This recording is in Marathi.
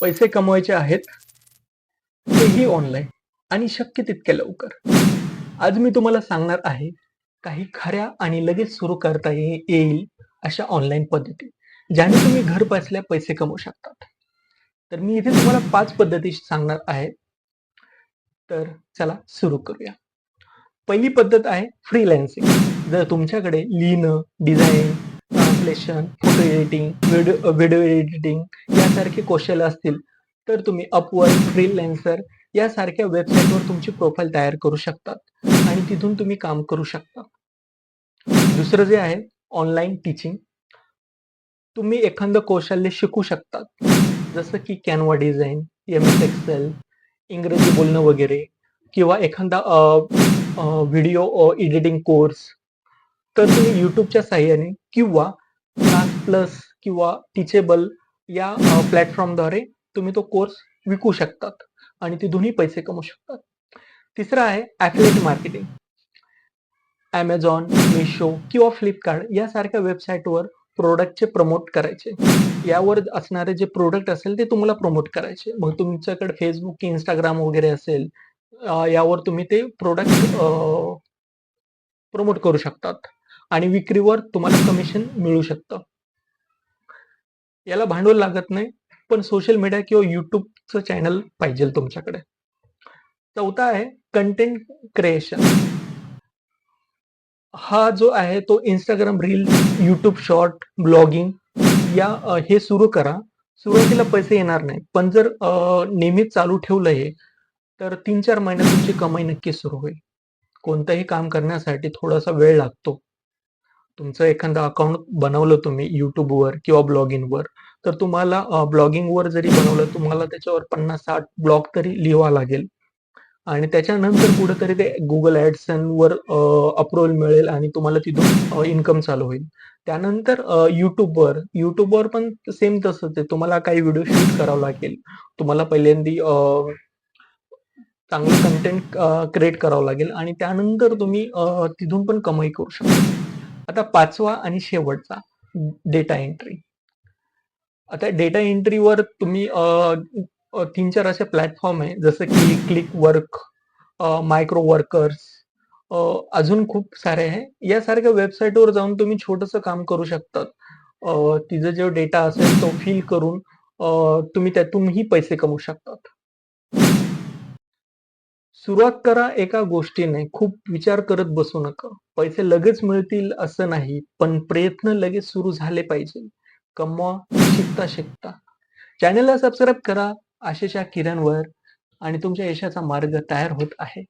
पैसे कमवायचे आहेत तेही ऑनलाईन आणि शक्य तितक्या लवकर. आज मी तुम्हाला सांगणार आहे काही खऱ्या आणि लगेच सुरू करता येईल अशा ऑनलाईन पद्धती ज्याने तुम्ही घर बसल्या पैसे कमवू शकतात. तर मी इथे तुम्हाला पाच पद्धती सांगणार आहे. तर चला सुरू करूया. पहिली पद्धत आहे फ्रीलॅन्सिंग जर तुमच्याकडे लिहिणं design translation photo editing video video editing यासारखे कौशल्य असतील तर तुम्ही अपवर्क फ्रीलॅन्सर यासारख्या वेबसाईटवर तुमची प्रोफाईल तयार करू शकतात आणि तिथून तुम्ही काम करू शकता. दुसरं जे आहे ऑनलाईन टीचिंग तुम्ही एखादं कौशल्य शिकू शकतात. जसं की Canva design M S Excel इंग्रजी बोलणं वगैरे किंवा एखादा व्हिडिओ एडिटिंग कोर्स तर तुम्ही यूट्यूबच्या साह्याने किंवा प्लस किंवा टीचेबल या प्लॅटफॉर्मद्वारे तुम्ही तो कोर्स विकू शकतात आणि ते दोन्ही पैसे कमवू शकतात. तिसरं आहे ॲफिलेट मार्केटिंग ॲमेझॉन मिशो किंवा फ्लिपकार्ट यासारख्या वेबसाईटवर प्रोडक्टचे प्रमोट करायचे. यावर असणारे जे प्रोडक्ट असेल ते तुम्हाला प्रमोट करायचे. मग तुमच्याकडे फेसबुक की इंस्टाग्राम वगैरे असेल यावर तुम्ही ते प्रोडक्ट प्रमोट करू शकतात. आणि विक्रीवर तुम्हाला कमिशन मिळू शकतं. याला भांडवल लागत नाही पण सोशल मीडिया किंवा युट्यूबचं चॅनल पाहिजे तुमच्याकडे. चौथा आहे कंटेंट क्रिएशन हा जो आहे तो Instagram reel YouTube short blogging या हे सुरू करा. सुरुवातीला पैसे येणार नाही पण जर नेहमीच चालू ठेवलं हे तर तीन चार महिन्यात तुमची कमाई नक्की सुरू होईल. कोणतंही काम करण्यासाठी थोडासा वेळ लागतो. तुमचं एखादं अकाउंट बनवलं तुम्ही युट्यूबवर किंवा ब्लॉगिंगवर तर तुम्हाला ब्लॉगिंगवर जरी बनवलं तुम्हाला त्याच्यावर पन्नास साठ ब्लॉग तरी लिहावा लागेल. आणि त्याच्यानंतर कुठेतरी ते गुगल ॲडसनवर अप्रुव्हल मिळेल आणि तुम्हाला तिथून इन्कम चालू होईल. त्यानंतर युट्यूबवर युट्यूबवर पण सेम तसंच आहे. तुम्हाला काही व्हिडिओ शूट करावं लागेल. तुम्हाला पहिल्यांदी चांगलं कंटेंट क्रिएट करावं लागेल. आणि त्यानंतर तुम्ही तिथून पण कमाई करू शकता. आता पाचवा आणि शेवटचा डेटा एंट्री आता डेटा एंट्रीवर तुम्ही तीन चार असे प्लॅटफॉर्म आहे. जसं की क्लिक वर्क मायक्रो वर्कर्स अजून खूप सारे आहे. यासारख्या वेबसाईटवर जाऊन तुम्ही छोटंसं काम करू शकतात. तिचा जो डेटा असेल तो फिल करून तुम्ही त्यातूनही पैसे कमवू शकतात. सुरुवात करा एका गोष्टीने. खूप विचार करत बसू नका. पैसे लगेच मिळतील असं नाही पण प्रयत्न लगेच सुरू झाले पाहिजे. कमवा शिकता शिकता. चॅनेलला सबस्क्राईब करा. आशेच्या किरणवर आणि तुमच्या यशाचा मार्ग तयार होत आहे.